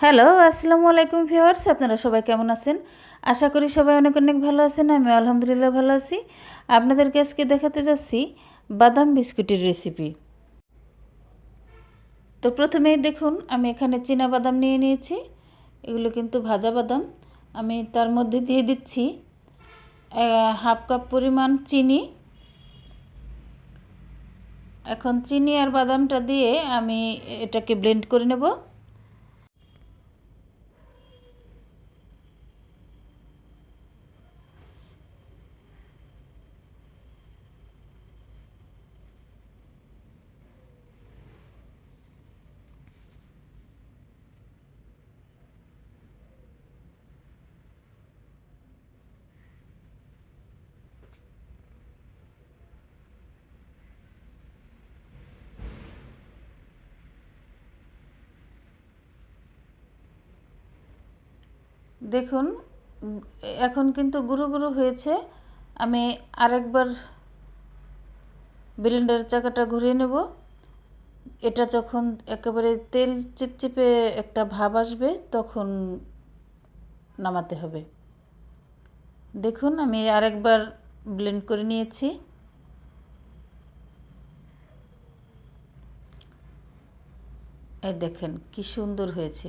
Hello, আসসালামু আলাইকুম viewers, আপনারা সবাই কেমন আছেন? আশা করি সবাই অনেক অনেক ভালো আছেন আমি আলহামদুলিল্লাহ ভালো আছি। আপনাদেরকে আজকে দেখাতে যাচ্ছি বাদাম বিস্কুটের রেসিপি তো প্রথমেই দেখুন, আমি এখানে চীনা বাদাম নিয়ে নিয়েছি, এগুলো কিন্তু ভাজা বাদাম। আমি তার মধ্যে দিয়ে দিচ্ছি হাফ কাপ পরিমাণ চিনি। এখন চিনি আর বাদামটা দিয়ে আমি এটাকে ব্লেন্ড করে নেব। দেখুন, এখন কিন্তু গুঁড়ো গুঁড়ো হয়েছে। আমি আরেকবার ব্লেন্ডার চাকাটা ঘুরিয়ে নেব। এটা যখন একেবারে তেল চিপচিপে একটা ভাব আসবে, তখন নামাতে হবে। দেখুন, আমি আরেকবার ব্লেন্ড করে নিয়েছি। এই দেখেন, কি সুন্দর হয়েছে।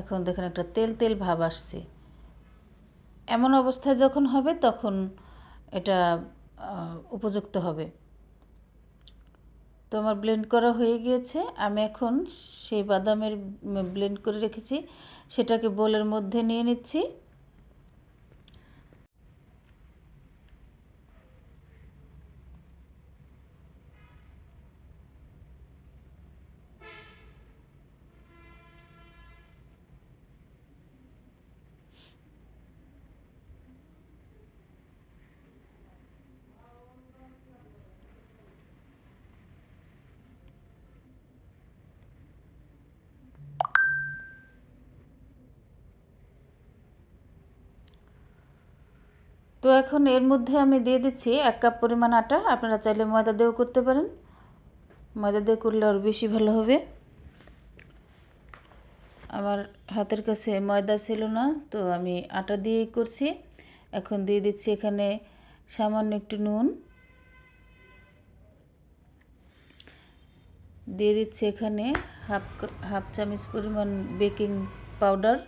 এখন দেখেন একটা তেল তেল ভাব আসছে। এমন অবস্থায় যখন হবে তখন এটা উপযুক্ত হবে। তো আমার ব্লেন্ড করা হয়ে গিয়েছে। আমি এখন সেই বাদামের ব্লেন্ড করে রেখেছি। সেটাকে বোলের মধ্যে নিয়ে নিচ্ছি। তো এখন এর মধ্যে আমি দিয়ে দিচ্ছি এক কাপ পরিমাণ আটা। আপনারা চাইলে ময়দা দিয়েও করতে পারেন। ময়দা দিয়ে করলে আরও বেশি ভালো হবে। আমার হাতের কাছে ময়দা ছিল না, তো আমি আটা দিয়েই করছি। এখন দিয়ে দিচ্ছি এখানে সামান্য একটু নুন। দিয়ে দিচ্ছি এখানে হাফ হাফ চামচ পরিমাণ বেকিং পাউডার।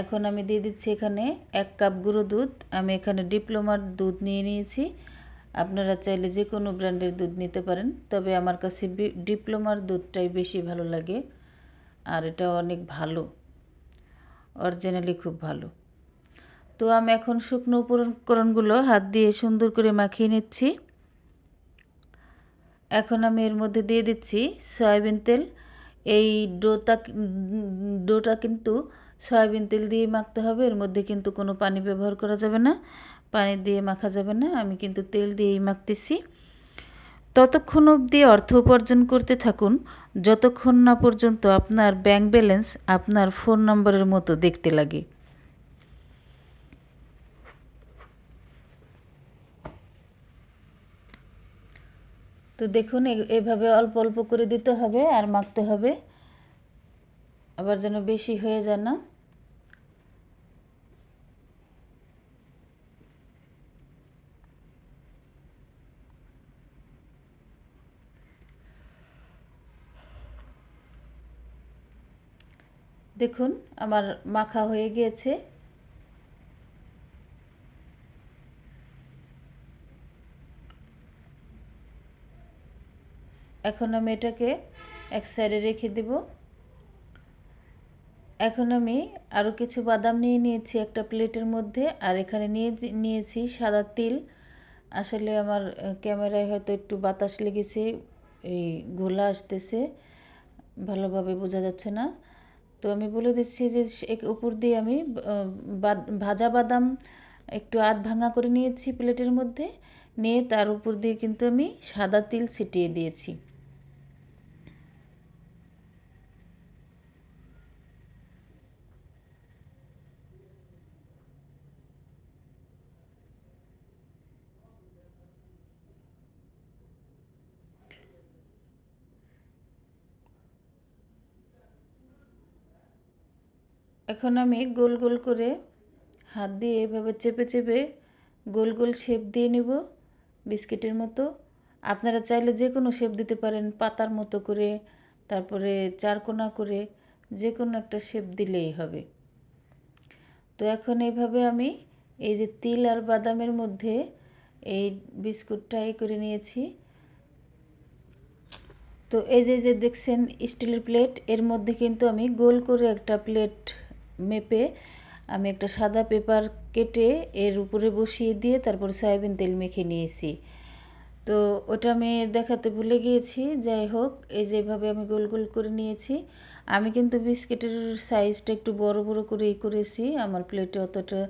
এখন আমি দিয়ে দিচ্ছি এখানে এক কাপ গুঁড়ো দুধ। আমি এখানে ডিপ্লোমার দুধ নিয়ে নিয়েছি। আপনারা চাইলে যে কোনো ব্র্যান্ডের দুধ নিতে পারেন, তবে আমার কাছে ডিপ্লোমার দুধটাই বেশি ভালো লাগে, আর এটা অনেক ভালো, অরিজিনালি খুব ভালো। তো আমি এখন শুকনো উপকরণগুলো হাত দিয়ে সুন্দর করে মাখিয়ে নিচ্ছি। এখন আমি এর মধ্যে দিয়ে দিচ্ছি সয়াবিন তেল। এই ডোটা ডোটা কিন্তু সয়াবিন তেল দিয়ে মাখতে হবে। এর মধ্যে কিন্তু কোনো পানি ব্যবহার করা যাবে না। পানি দিয়ে মাখা যাবে না। আমি কিন্তু তেল দিয়েই মাখতেছি। ততক্ষণ অবধি অর্থ উপার্জন করতে থাকুন। যতক্ষণ না পর্যন্ত আপনার ব্যাংক ব্যালেন্স আপনার ফোন নম্বরের মতো দেখতে লাগে। তো দেখুন এভাবে অল্প অল্প করে দিতে হবে আর মাখতে হবে। আবার যেন বেশি হয়ে যায় না। দেখুন, আমার মাখা হয়ে গিয়েছে। এখন আমি এটাকে এক সাইডে রেখে দেব। এখন আমি আরও কিছু বাদাম নিয়ে নিয়েছি একটা প্লেটের মধ্যে, আর এখানে নিয়ে নিয়েছি সাদা তিল। আসলে আমার ক্যামেরায় হয়তো একটু বাতাস লেগেছে, এই ঘোলা আসতেছে, ভালোভাবে বোঝা যাচ্ছে না। তো আমি বলে দিচ্ছি যে উপর দিয়ে আমি ভাজা বাদাম একটু আধ ভাঙা করে নিয়েছি প্লেটের মধ্যে। নিয়ে তার উপর দিয়ে কিন্তু আমি সাদা তিল ছিটিয়ে দিয়েছি। এখন আমি গোল গোল করে হাত দিয়ে এভাবে চেপে চেপে গোল গোল শেপ দিয়ে নেব বিস্কিটের মতো। আপনারা চাইলে যে কোনো শেপ দিতে পারেন, পাতার মতো করে, তারপরে চারকোনা করে যে কোনো একটা শেপ দিলেই হবে। তো এখন এইভাবে আমি এই যে তিল আর বাদামের মধ্যে এই বিস্কুটটা এই করে নিয়েছি। তো এই যে যে দেখছেন স্টিলের প্লেট এর মধ্যে কিন্তু আমি গোল করে একটা প্লেট মেপে আমি একটা সাদা পেপার কেটে এর উপরে বসিয়ে দিয়ে তারপর সয়াবিন তেল মেখে নিয়েছি। তো ওটা আমি দেখাতে ভুলে গিয়েছি, যাই হোক, এই যেভাবে আমি গোল গোল করে নিয়েছি। আমি কিন্তু বিস্কিটের সাইজটা একটু বড় বড় করেই করেছি, আমার প্লেটে অতটা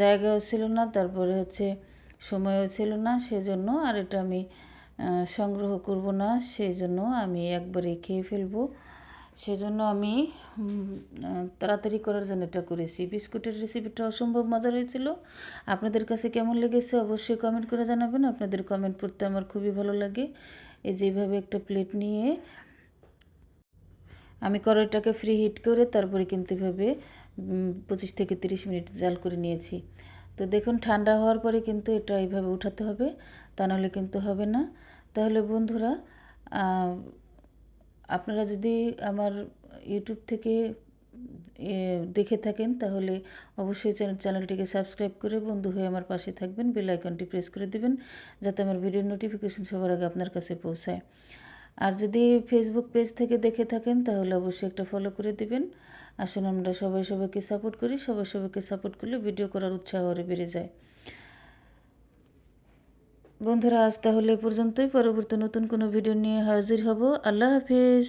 জায়গাও ছিল না, তারপরে হচ্ছে সময়ও ছিল না, সেজন্য আর এটা আমি সংগ্রহ করব না সেই জন্য আমি একবারে খেয়ে ফেলব। সেজন্য আমি তাড়াতাড়ি করার জন্য এটা করেছি। বিস্কুটের রেসিপিটা অসম্ভব মজার হয়েছিল। আপনাদের কাছে কেমন লেগেছে অবশ্যই কমেন্ট করে জানাবেন। আপনাদের কমেন্ট পড়তে আমার খুবই ভালো লাগে। এই যেভাবে একটা প্লেট নিয়ে আমি কড়াইটাকে ফ্রি হিট করে তারপরে কিন্তু এভাবে পঁচিশ থেকে তিরিশ মিনিট জাল করে নিয়েছি। তো দেখুন, ঠান্ডা হওয়ার পরে কিন্তু এটা এইভাবে উঠাতে হবে। তা নাহলে কিন্তু হবে না। তাহলে বন্ধুরা আপনারা যদি আমার ইউটিউব থেকে দেখে থাকেন, তাহলে অবশ্যই চ্যানেলটিকে সাবস্ক্রাইব করে বন্ধু হয়ে আমার পাশে থাকবেন, বেল আইকনটি প্রেস করে দেবেন, যাতে আমার ভিডিওর নোটিফিকেশন সবার আগে আপনার কাছে পৌঁছায়। আর যদি ফেসবুক পেজ থেকে দেখে থাকেন, তাহলে অবশ্যই একটা ফলো করে দিবেন। আসুন আমরা সবাই সবাইকে সাপোর্ট করি, সবাই সবাইকে সাপোর্ট করলে ভিডিও করার উৎসাহ আরও বেড়ে যায়। বন্ধুরা আজ তাহলে পর্যন্তই। পরবর্তী নতুন কোনো ভিডিও নিয়ে হাজির হব। আল্লাহ হাফিজ।